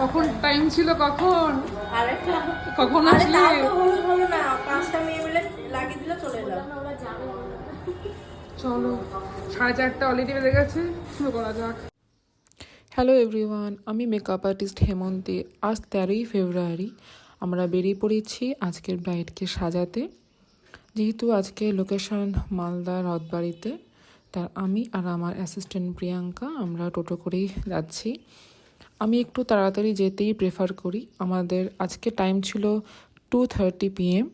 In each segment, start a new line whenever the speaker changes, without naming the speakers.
কখন টাইম ছিল কখন? কখন আসলে?
তাও তো হলো হলো না পাঁচটা মেয়ে মিলে লাগিয়ে দিলে চলে
সাড়ে চারটা অলরেডি বেজে গেছে শুরু করা যাক।
হ্যালো এভরিওয়ান আমি মেকআপ আর্টিস্ট হেমন্তী। আজ তেরোই ফেব্রুয়ারি আমরা বেরিয়ে পড়েছি আজকের ব্রাইডকে সাজাতে। যেহেতু আজকে লোকেশন মালদা রথবাড়িতে, তার আমি আর আমার অ্যাসিস্ট্যান্ট প্রিয়াঙ্কা আমরা টোটো করেই যাচ্ছি। আমি একটু তাড়াতাড়ি যেতেই প্রেফার করি। আমাদের আজকে টাইম ছিল টু থার্টি পিএম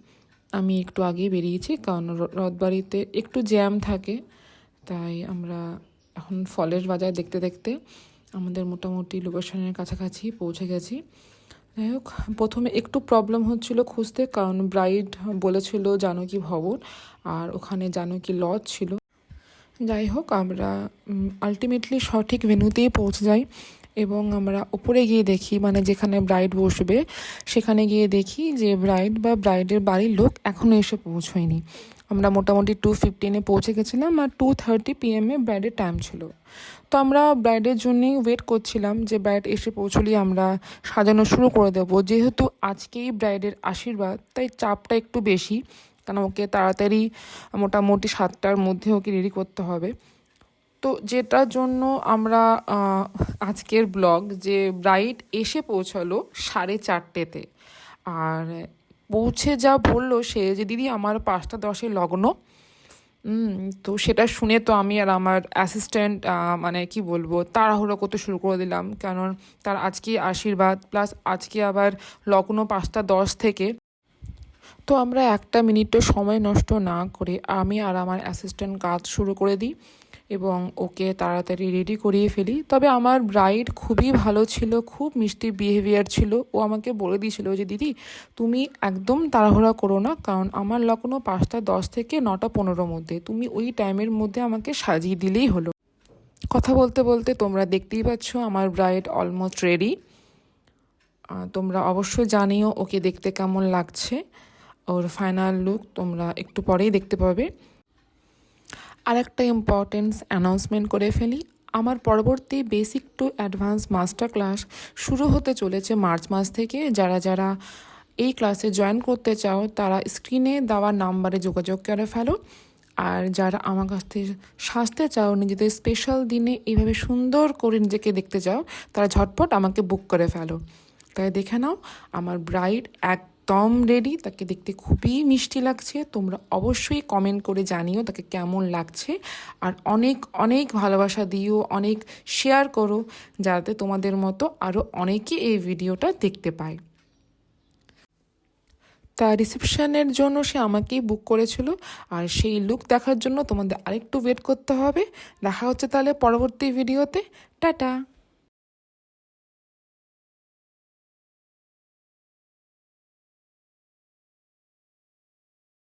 আমি একটু আগেই বেরিয়েছি, কারণ রথবাড়িতে একটু জ্যাম থাকে। তাই আমরা এখন ফলের বাজার দেখতে দেখতে আমাদের মোটামুটি লোকেশনের কাছাকাছি পৌঁছে গেছি। যাই হোক, প্রথমে একটু প্রবলেম হচ্ছিল খুঁজতে, কারণ ব্রাইড বলেছিল জানকী ভবন, আর ওখানে জানকী লজ ছিল। যাই হোক, আমরা আলটিমেটলি সঠিক ভেনুতেই পৌঁছে যাই। এবং আমরা উপরে গিয়ে দেখি মানে যেখানে ব্রাইড বসবে, সেখানে গিয়ে দেখি যে ব্রাইড বা ব্রাইডের বাড়ির লোক এখনও এসে পৌঁছয়নি। আমরা মোটামুটি টু ফিফটিনে পৌঁছে গেছিলাম আর টু থার্টি পিএমে ব্রাইডের টাইম ছিল। তো আমরা ব্রাইডের জন্যেই ওয়েট করছিলাম যে ব্রাইড এসে পৌঁছলেই আমরা সাজানো শুরু করে দেবো। যেহেতু আজকেই ব্রাইডের আশীর্বাদ, তাই চাপটা একটু বেশি কারণ ওকে তাড়াতাড়ি মোটামুটি সাতটার মধ্যে ওকে রেডি করতে হবে। তো যেটার জন্য আমরা আজকের ব্লগ যে ব্রাইড এসে পৌঁছালো সাড়ে চারটেতে। আর পৌঁছে যা বলল সে যে, দিদি, আমার পাঁচটা দশে লগ্ন। তো সেটা শুনে তো আমি আর আমার অ্যাসিস্ট্যান্ট মানে কি বলব, তাড়াহুড়ো করতে শুরু করে দিলাম। কারণ তার আজকে আশীর্বাদ, প্লাস আজকে আবার লগ্ন পাঁচটা দশ থেকে। তো আমরা একটা মিনিটও সময় নষ্ট না করে আমি আর আমার অ্যাসিস্ট্যান্ট কাজ শুরু করে দিই। এবং ওকে তাড়াতাড়ি রেডি করিয়ে ফেলি। তবে আমার ব্রাইড খুবই ভালো ছিল, খুব মিষ্টি বিহেভিয়ার ছিল। ও আমাকে বলে দিয়েছিল যে, দিদি, তুমি একদম তাড়াহুড়া করো না, কারণ আমার লগ্ন পাঁচটা দশ থেকে নটা পনেরোর মধ্যে। তুমি ওই টাইমের মধ্যে আমাকে সাজিয়ে দিলেই হলো। কথা বলতে বলতে তোমরা দেখতেই পাচ্ছ আমার ব্রাইড অলমোস্ট রেডি তোমরা অবশ্যই জানিও ওকে দেখতে কেমন লাগছে। ওর ফাইনাল লুক তোমরা একটু পরেই দেখতে পাবে। আর একটা ইম্পর্টেন্স অ্যানাউন্সমেন্ট করে ফেলি। আমার পরবর্তী basic to advance master class শুরু হতে চলেছে মার্চ মাস থেকে। যারা যারা এই ক্লাসে জয়েন করতে চাও, তারা স্ক্রিনে দেওয়া নাম্বারে যোগাযোগ করে ফেলো। আর যারা আমার কাছ থেকে সাজতে চাও, নিজেদের স্পেশাল দিনে এইভাবে সুন্দর করে নিজেকে দেখতে চাও, তারা ঝটপট আমাকে বুক করে ফেলো। তাই দেখে নাও, আমার ব্রাইড একদম রেডি তাকে দেখতে খুবই মিষ্টি লাগছে। তোমরা অবশ্যই কমেন্ট করে জানিও তাকে কেমন লাগছে। আর অনেক অনেক ভালোবাসা দিও, অনেক শেয়ার করো, যাতে তোমাদের মতো আরও অনেকে এই ভিডিওটা দেখতে পায়। তা রিসেপশনের জন্য সে আমাকেই বুক করেছিল। আর সেই লুক দেখার জন্য তোমাদের আরেকটু ওয়েট করতে হবে। দেখা হচ্ছে তাহলে পরবর্তী ভিডিওতে টাটা!